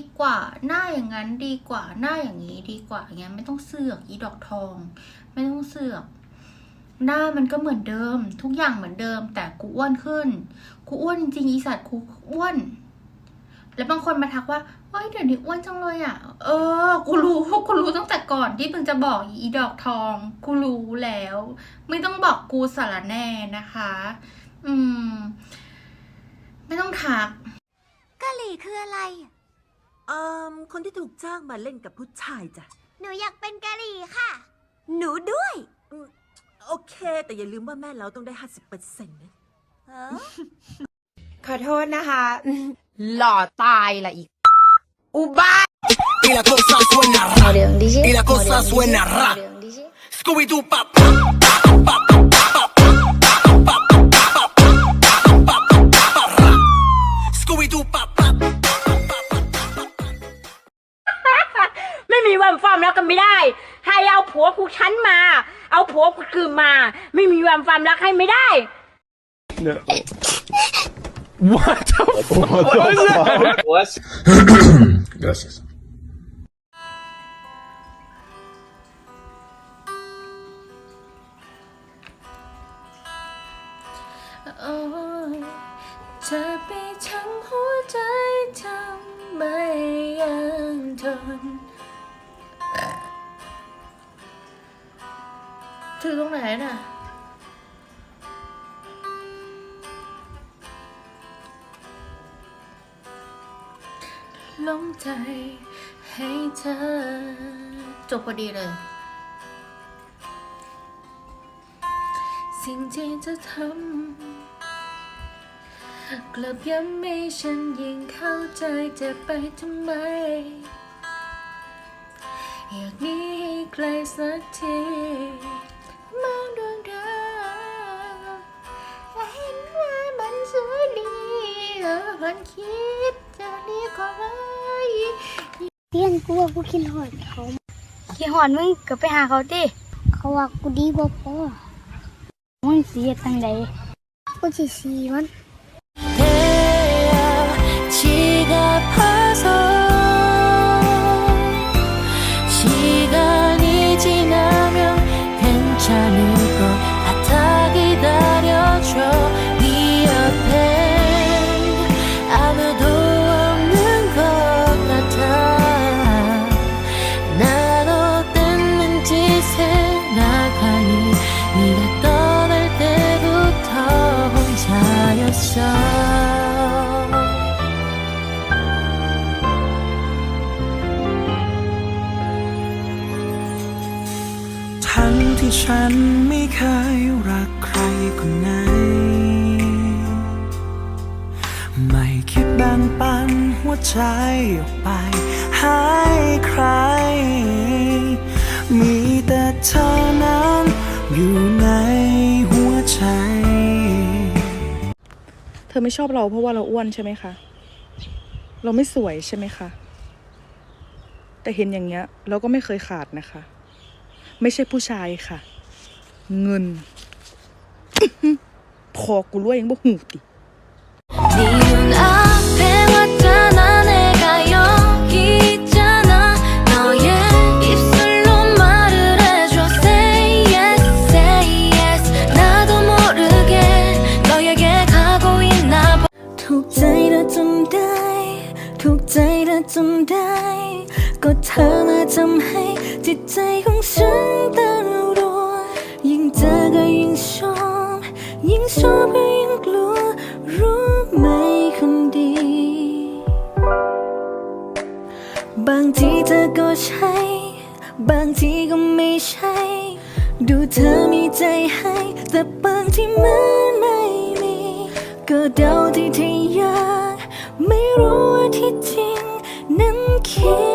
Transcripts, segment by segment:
ดีกว่าหน้าอย่างนั้นดีกว่าหน้าอย่างนี้ดีกว่าอย่างเงี้ยไม่ต้องเสือกอีดอกทอง ไม่ต้องเสือก หน้ามันก็เหมือนเดิม ทุกอย่างเหมือนเดิม แต่กูอ้วนขึ้นกูอ้วนจริงๆอีสัตว์กูอ้วน แล้วบางคนมาทักว่าเฮ้ยเดี๋ยวนี้อ้วนจังเลยอะ เออ กูรู้กูรู้ตั้งแต่ก่อนที่มึงจะบอกอีดอกทอง กูรู้แล้ว ไม่ต้องบอกกูสารแน่นะคะ อืม ไม่ต้องทักกะหรี่คืออะไร เอ่อคนที่ถูกจ้างมาเล่นกับผู้ชายจ้ะ หนูอยากเป็นกะหรี่ค่ะ หนูด้วยอืมโอเค แต่อย่าลืมว่าแม่เราต้องได้ห้าสิบเปอร์เซ็นต์นะ ขอโทษนะคะหล่อตายละอีก อุบา Y la cosa suena ra. Y la cosa suena ra. Scooby Doo pap. ร์มรักกันไม่ได้ ให้เอาผัวกูฉันมา เอาผัวกูคืนมา ไม่มีวันฟาร์มรักให้ไม่ได้ Gracias. เออจะไปทั้งหัวใจทำไมยังทน ถึงตรงไหนน่ะ ลงใจให้เธอ จบพอดีเลย สิ่งที่จะทำกลับย้ำให้ฉันยิ่งเข้าใจจะไปทำไม อยากหนี้ให้ไกลสักที มองดวงดาวและเห็นว่ามันสวยดีเออพันคิดจะดีกว่าไหม เพื่อนกูว่ากูคิดหอดเขา ขี้หอนมึงก็ไปหาเขาติ เขาว่ากูดีบ่พอ มึงสิเฮ็ดจังใด กูสิสีมัน 지가 파서 였어ทั้งที่ฉันไม่เคยรักใครคนไหน ไม่คิดแบ่งปันหัวใจออกไปให้ใคร มีแต่เธอนั้นอยู่ อไม่ชอบเราเพราะว่าเราอ้วนใช่ไหมคะ เราไม่สวยใช่ไหมคะ แต่เห็นอย่างเงี้ย เราก็ไม่เคยขาดนะคะ ไม่ใช่ผู้ชายค่ะ เงิน พอกูรวยยังบ่หูติำให้จิตใจของฉันเต้นรัวยิ่งเจอก็ยิ่งชอบ ยิ่งชอบก็ยิ่งกลัว รู้ไหมคนดี บางทีเธอก็ใช่ บางทีก็ไม่ใช่ ดูเธอมีใจให้ แต่บางที่มันไม่มี ก็เดาที่เธออยาก ไม่รู้ว่าที่จริง นั้นคิด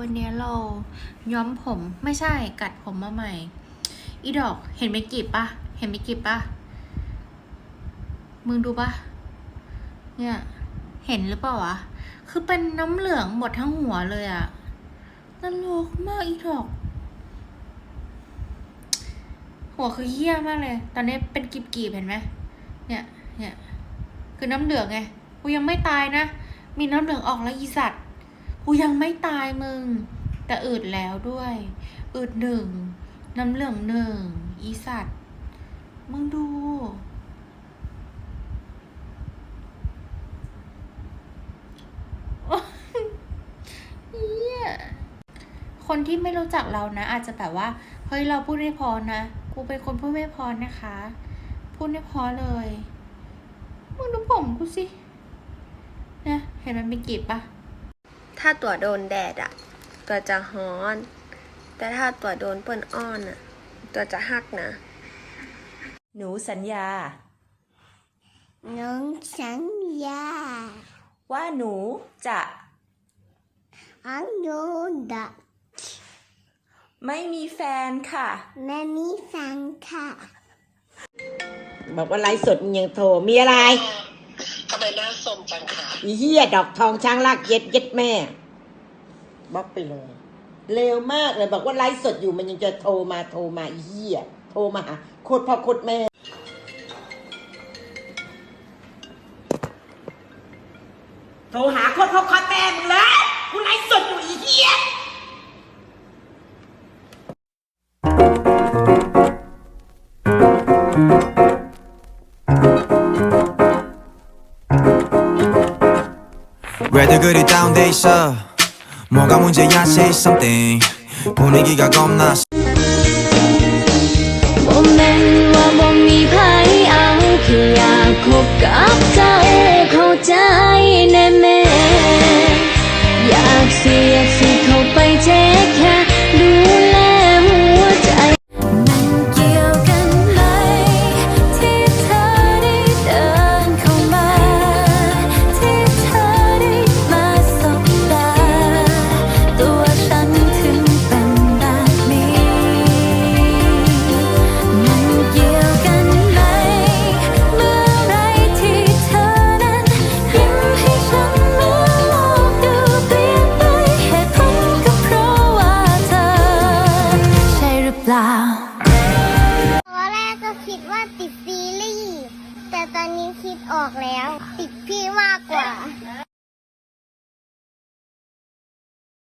วันนี้เราย้อมผมไม่ใช่กัดผมมาใหม่ อีดอกเห็นไม่กีบปะเห็นไม่กีบปะมึงดูปะเนี่ยเห็นหรือเปล่าวะคือเป็นน้ำเหลืองหมดทั้งหัวเลยอะตลกมากอีดอก หัวคือเหี้ยมากเลย ตอนนี้เป็นกีบๆเห็นไหมเนี่ยเนี่ยคือน้ำเหลืองไงกูยังไม่ตายนะ มีน้ำเหลืองออกแล้วอีสัตว์ กูยังไม่ตายมึง แต่อืดแล้วด้วย อืดหนึ่ง น้ำเหลืองหนึ่ง อีสัตว์ มึงดูเหี้ยคนที่ไม่รู้จักเรานะ อาจจะแบบว่า เฮ้ย เราพูดไม่พอนะ กูเป็นคนพูดไม่พอนะคะ พูดไม่พอเลย มึงดูผมกูสิ นะ เห็นมันเป็นกีบปะ ถ้าตัวโดนแดดอะตัวจะฮ้อน แต่ถ้าตัวโดนเปิ้นอ้อนอะตัวจะหักนะ หนูสัญญาน้องสัญญา ว่าหนูจะอังโยดะไม่มีแฟนค่ะแม่มีแฟนค่ะ บอกว่าไลฟ์สดมึงยังโทรมีอะไรทำไมหน้า ส้มจังค่ะ อีเหี้ยดอกทองช้างลากเย็ดเย็ดแม่บล็อกไปเลยเร็วมากเลยบอกว่าไลฟ์สดอยู่มันยังจะโทรมาโทรมาอีเหี้ยโทรมาหาโคตรพ่อโคตรแม่โทรหาโคตรพ่อโคตรแม่มึงเลยกูไลฟ์สดอยู่อีเหี้ย 왜들 그리 다운돼 있어? 뭐가 문제야 say something. 분위기가 겁나